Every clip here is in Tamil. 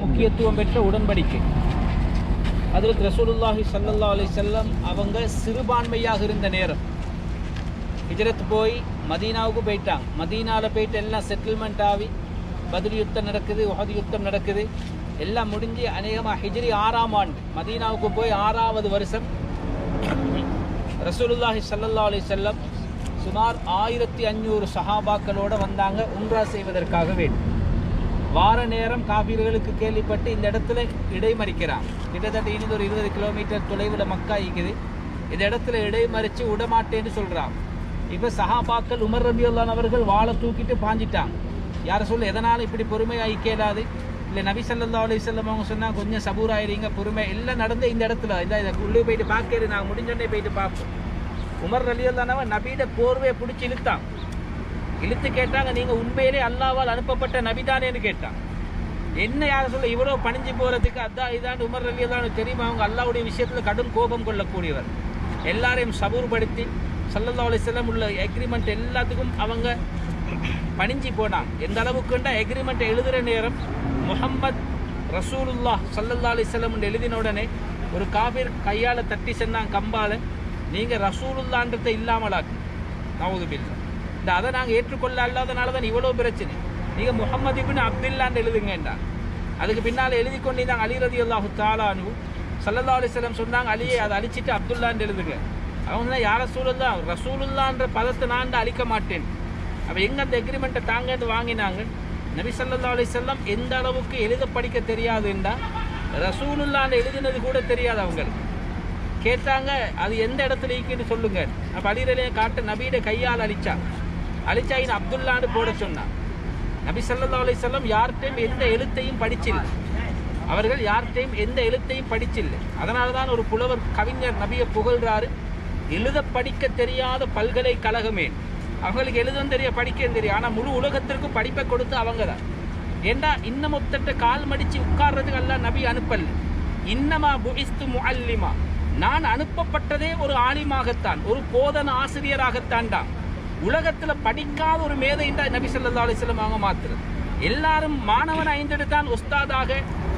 முக்கியத்துவம் பெற்ற உடன்படிக்கை. அதில் ரசூலுல்லாஹி ஸல்லல்லாஹு அலி செல்லம் அவங்க சிறுபான்மையாக இருந்த நேரம். ஹிஜரத் போய் மதீனாவுக்கு போயிட்டாங்க. மதீனாவில் போயிட்டு எல்லாம் செட்டில்மெண்ட் ஆகி பதில் யுத்தம் நடக்குது உஹது யுத்தம் நடக்குது. எல்லாம் முடிஞ்சு அநேகமாக ஹிஜ்ரி ஆறாம் ஆண்டு மதீனாவுக்கு போய் ஆறாவது வருஷம். ரசூலுல்லாஹி ஸல்லல்லாஹு அலி செல்லம் சுமார் ஆயிரத்தி அஞ்சூறு சஹாபாக்களோடு வந்தாங்க உம்ரா செய்வதற்காக வேண்டும் வார நேரம் காபீர்களுக்கு கேள்விப்பட்டு இந்த இடத்துல இடைமறிக்கிறான் கிட்டத்தட்ட இனி ஒரு இருபது கிலோமீட்டர் தொலைவில் மக்கா இருக்குது இந்த இடத்துல இடைமறித்து விடமாட்டேன்னு சொல்கிறான் இப்போ சஹாபாக்கள் உமர் ரபியுல்லான் அவர்கள் வாழை தூக்கிட்டு பாஞ்சிட்டாங்க யாரை சொல்ல எதனால் இப்படி பொறுமையாக கேளாது? இல்லை நபி சல்லா அலைஹி அவங்க சொன்னால் கொஞ்சம் சபூராயிருங்க பொறுமை. எல்லாம் நடந்த இந்த இடத்துல இந்த இதை உள்ளே போயிட்டு பார்க்கறது நாங்கள் முடிஞ்சோடனே போயிட்டு பார்ப்போம் உமர் ரலியல்லானவன் நபியிட போர்வையை பிடிச்சி இழுத்தான். இழுத்து கேட்டாங்க நீங்கள் உண்மையிலே அல்லாவால் அனுப்பப்பட்ட நபிதானேன்னு கேட்டான். என்ன யார சொல்ல இவ்வளோ பணிஞ்சு போகிறதுக்கு அதான் இதான் உமர் ரலியல்லான்னு தெரியுமா? அவங்க அல்லாவுடைய விஷயத்தில் கடும் கோபம் கொள்ளக்கூடியவர். எல்லாரையும் சபூர்படுத்தி சல்லல்லா அலிஸ்லாம் உள்ள எக்ரிமெண்ட் எல்லாத்துக்கும் அவங்க பணிஞ்சு போனாங்க. எந்த அளவுக்குண்டா எக்ரிமெண்ட் எழுதுகிற நேரம்? முகம்மத் ரசூலுல்லா சல்லல்லா அலிஸ்லம் எழுதின உடனே ஒரு காபீர் கையால் தட்டி சொன்னாங்க கம்பால். நீங்கள் ரசூலுல்லான்றதை இல்லாமலாக்கு. நவது பில்லா இந்த அதை நாங்கள் ஏற்றுக்கொள்ள அல்லாதனால தான் இவ்வளோ பிரச்சனை. நீங்கள் முகமது இபின் அப்துல்லான்னு எழுதுங்கண்டா. அதுக்கு பின்னால் எழுதி கொண்டிருந்தாங்க அலி ரதி அல்லாஹு தாலானு சல்லல்லா அலிஸ்லம் சொன்னாங்க அலியை அதை அழிச்சிட்டு அப்துல்லான்னு எழுதுங்க. அவங்க தான் யார சூழல்லா ரசூலுல்லான்ற பதத்தை நான் அழிக்க மாட்டேன். அப்போ எங்கே அந்த எக்ரிமெண்ட்டை தாங்கன்னு வாங்கினாங்க. நபி சல்லா அலிசல்லாம் எந்த அளவுக்கு எழுத படிக்க தெரியாதுண்டா. ரசூலுல்லான்னு எழுதினது கூட தெரியாது அவங்களுக்கு. கேட்டாங்க அது எந்த இடத்துல இருக்குன்னு சொல்லுங்க. அப்போ அலிரலையை காட்ட நபியிட கையால் அழிச்சா. அலிசாயின் அப்துல்லான்னு போட சொன்னான் நபி சல்லா அலிசல்லாம் யார்கிட்டையும் எந்த எழுத்தையும் படிச்சில்லை. அவர்கள் யார்கிட்டையும் எந்த எழுத்தையும் படிச்சில்லை. அதனால தான் ஒரு புலவர் கவிஞர் நபியை புகழ்றாரு. எழுத படிக்க தெரியாத பல்கலைக்கழகமே. அவங்களுக்கு எழுதும் தெரிய படிக்க தெரியும். ஆனால் முழு உலகத்திற்கும் படிப்பை கொடுத்து அவங்க தான். ஏண்டா இன்னும் ஒத்தட்ட கால் மடித்து உட்கார்றதுக்கு எல்லாம் நபி அனுப்பல்? இன்னமா புகிஸ்து முஅல்லிமா. நான் அனுப்பப்பட்டதே ஒரு ஆலிமாகத்தான் ஒரு போதன ஆசிரியராகத்தான் தான் உலகத்தில் படிக்காத ஒரு மேதைண்டா நபி சொல்லா அலைஹி வஸல்லம் மாத்துறது. எல்லாரும் மாணவன் ஐந்தெடுத்தான் உஸ்தாதாக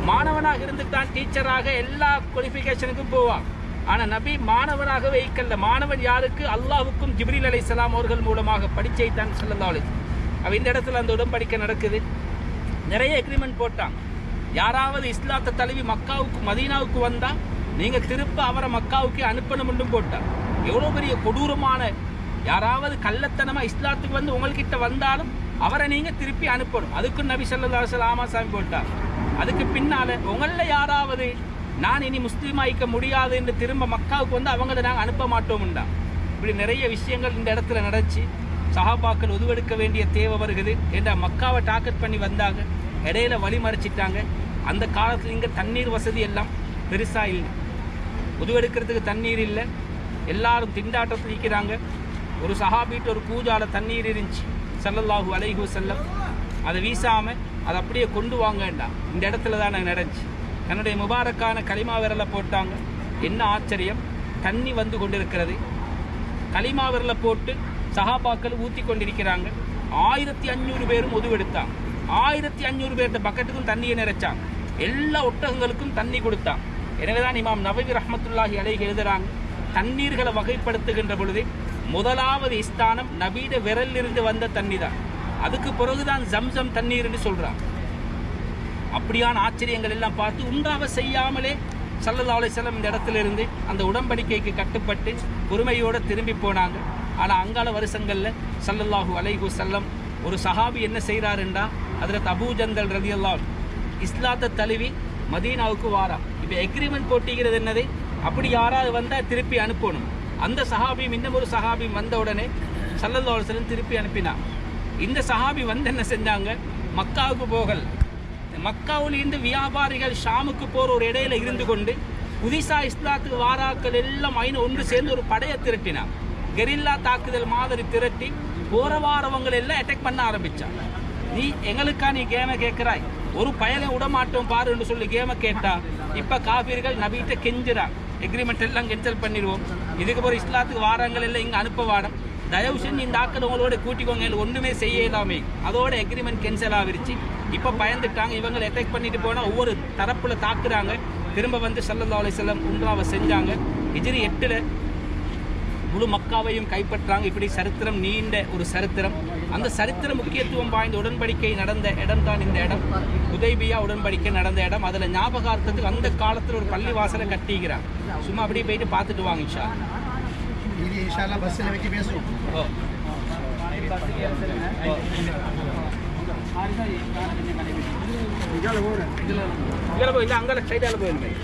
மாணவனாக இருந்து தான் டீச்சராக எல்லா குவாலிஃபிகேஷனுக்கும் போவான். ஆனால் நபி மாணவனாக வைக்கல. மாணவன் யாருக்கு? அல்லாஹ்வுக்கும் ஜிப்ரீல் அலைஹிஸ்ஸலாம் அவர்கள் மூலமாக படிச்சைத்தான் ஸல்லல்லாஹு அலைஹி அவள் இந்த இடத்துல அந்த உடன்படிக்கை நடக்குது. நிறைய எக்ரிமெண்ட் போட்டாங்க. யாராவது இஸ்லாத்தை தழுவி மக்காவுக்கு மதீனாவுக்கு வந்தால் நீங்கள் திருப்ப அவரை மக்காவுக்கு அனுப்பணும்னு போட்டார் எவ்வளோ பெரிய கொடூரமான யாராவது கள்ளத்தனமாக இஸ்லாத்துக்கு வந்து உங்கள்கிட்ட வந்தாலும் அவரை நீங்கள் திருப்பி அனுப்பணும். அதுக்கும் நபி ஸல்லல்லாஹு ஆமா சாமி போட்டார். அதுக்கு பின்னால் உங்களில் யாராவது நான் இனி முஸ்லீம் ஆயிக்க முடியாது என்று திரும்ப மக்காவுக்கு வந்து அவங்கள நாங்கள் அனுப்ப மாட்டோம்டா இப்படி நிறைய விஷயங்கள் இந்த இடத்துல நடந்துச்சு. சஹாபாக்கள் உதுவெடுக்க வேண்டிய தேவை வருகுது என்ற மக்காவை டாக்கெட் பண்ணி வந்தாங்க. இடையில வழி மறைச்சிட்டாங்க. அந்த காலத்தில் இங்கே தண்ணீர் வசதி எல்லாம் பெருசாக இல்லை. உதுவெடுக்கிறதுக்கு தண்ணீர் இல்லை. எல்லாரும் திண்டாட்டத்தில் நிற்கிறாங்க ஒரு சஹாபிட்டு ஒரு பூஜாவில் தண்ணீர் இருந்துச்சு. செல்லல்லாஹு அலைஹு செல்லம் அதை வீசாமல் அதை அப்படியே கொண்டு வாங்கண்டா இந்த இடத்துல தான் நான் நடந்துச்சு. என்னுடைய முபாரக்கான களிமா விரலை போட்டாங்க. என்ன ஆச்சரியம். தண்ணி வந்து கொண்டிருக்கிறது. களிமா விரலை போட்டு சஹாபாக்கள் ஊற்றி கொண்டிருக்கிறாங்க. ஆயிரத்தி அஞ்சூறு பேரும் உதவெடுத்தாங்க ஆயிரத்தி அஞ்சூறு பேர்த்த பக்கெட்டுக்கும் தண்ணியை நிறைச்சாங்க எல்லா ஒட்டகங்களுக்கும் தண்ணி கொடுத்தான். எனவே தான் இமாம் நவீர் அஹமத்துல்லாஹி அலைஹி எழுதுகிறாங்க தண்ணீர்களை வகைப்படுத்துகின்ற பொழுது முதலாவது ஸ்தானம் நபீட விரலிலிருந்து வந்த தண்ணி தான் அதுக்கு பிறகுதான் ஜம்சம் தண்ணீர்னு சொல்றாங்க. அப்படியான ஆச்சரியங்கள் எல்லாம் பார்த்து உண்டாக செய்யாமலே சல்லல்லா செல்லம் இந்த இடத்துல இருந்து அந்த உடம்படிக்கைக்கு கட்டுப்பட்டு பொறுமையோடு திரும்பி போனாங்க. ஆனால் அங்கால வருஷங்களில் சல்லல்லாஹு அலைஹு செல்லம் ஒரு சஹாபி என்ன செய்கிறாருண்டா அதில் தபூஜந்தல் ரதியல்லாஹ் இஸ்லாத்தை தழுவி மதீனாவுக்கு வாரா இப்போ எக்ரிமெண்ட் போட்டிக்கிறது என்னது? அப்படி யாராவது வந்தால் திருப்பி அனுப்பணும். அந்த சஹாபியும் இன்னும் ஒரு சஹாபியும் வந்த உடனே சல்லல்லா அலுவலம் திருப்பி அனுப்பினான் இந்த சஹாபி வந்து என்ன செஞ்சாங்க? மக்காவுக்கு போகல். மக்காவிலிருந்து வியாபாரிகள் ஷாமுக்கு போகிற ஒரு இடையில இருந்து கொண்டு புதிசா இஸ்லாத்துக்கு வாராக்கள் எல்லாம் ஐநூ ஒன்று சேர்ந்து ஒரு படையை திரட்டினான் கெரில்லா தாக்குதல் மாதிரி திரட்டி போற வாரவங்களை எல்லாம் அட்டாக் பண்ண ஆரம்பிச்சான் நீ எங்களுக்கா நீ கேமை கேட்கிறாய்? ஒரு பயனை விட மாட்டோம் பாருன்னு சொல்லி கேமை கேட்டா இப்ப காபீர்கள் நபிகிட்ட கெஞ்சுறான் எக்ரிமெண்ட் எல்லாம் கேன்சல் பண்ணிடுவோம். இதுக்கப்புறம் இஸ்லாத்துக்கு வாரங்கள் எல்லாம் இங்கே அனுப்ப வாடம் தயவு செஞ்சு இந்த ஆக்கள் உங்களோட கூட்டிக்கோங்க இல்லை ஒன்றுமே செய்ய இல்லாமே அதோட எக்ரிமெண்ட் கேன்சல் ஆகிருச்சு. இப்போ பயந்துட்டாங்க இவங்களை அட்டாக் பண்ணிட்டு போனால் ஒவ்வொரு தரப்பில் தாக்குறாங்க. திரும்ப வந்து சல்லல்லா அலிசல்லம் உம்ராவை செஞ்சாங்க. ஹிஜ்ரி எட்டில் முழு மக்காவையும் கைப்பற்றாங்க. இப்படி சரித்திரம் நீண்ட ஒரு சரித்திரம். அந்த சரித்திர முக்கியத்துவம் வாய்ந்த உடன்படிக்கை நடந்த இடம் தான் இந்த இடம். உதய்பியா உடன்படிக்கை நடந்த இடம். அதில் ஞாபகார்த்தத்துக்கு அந்த காலத்தில் ஒரு பள்ளி வாசலை கட்டிக்கிறாங்க சும்மா அப்படியே போயிட்டு பார்த்துட்டு வாங்க ஓ. இதில் போய் அங்கே சைடால் போயிருந்தேன்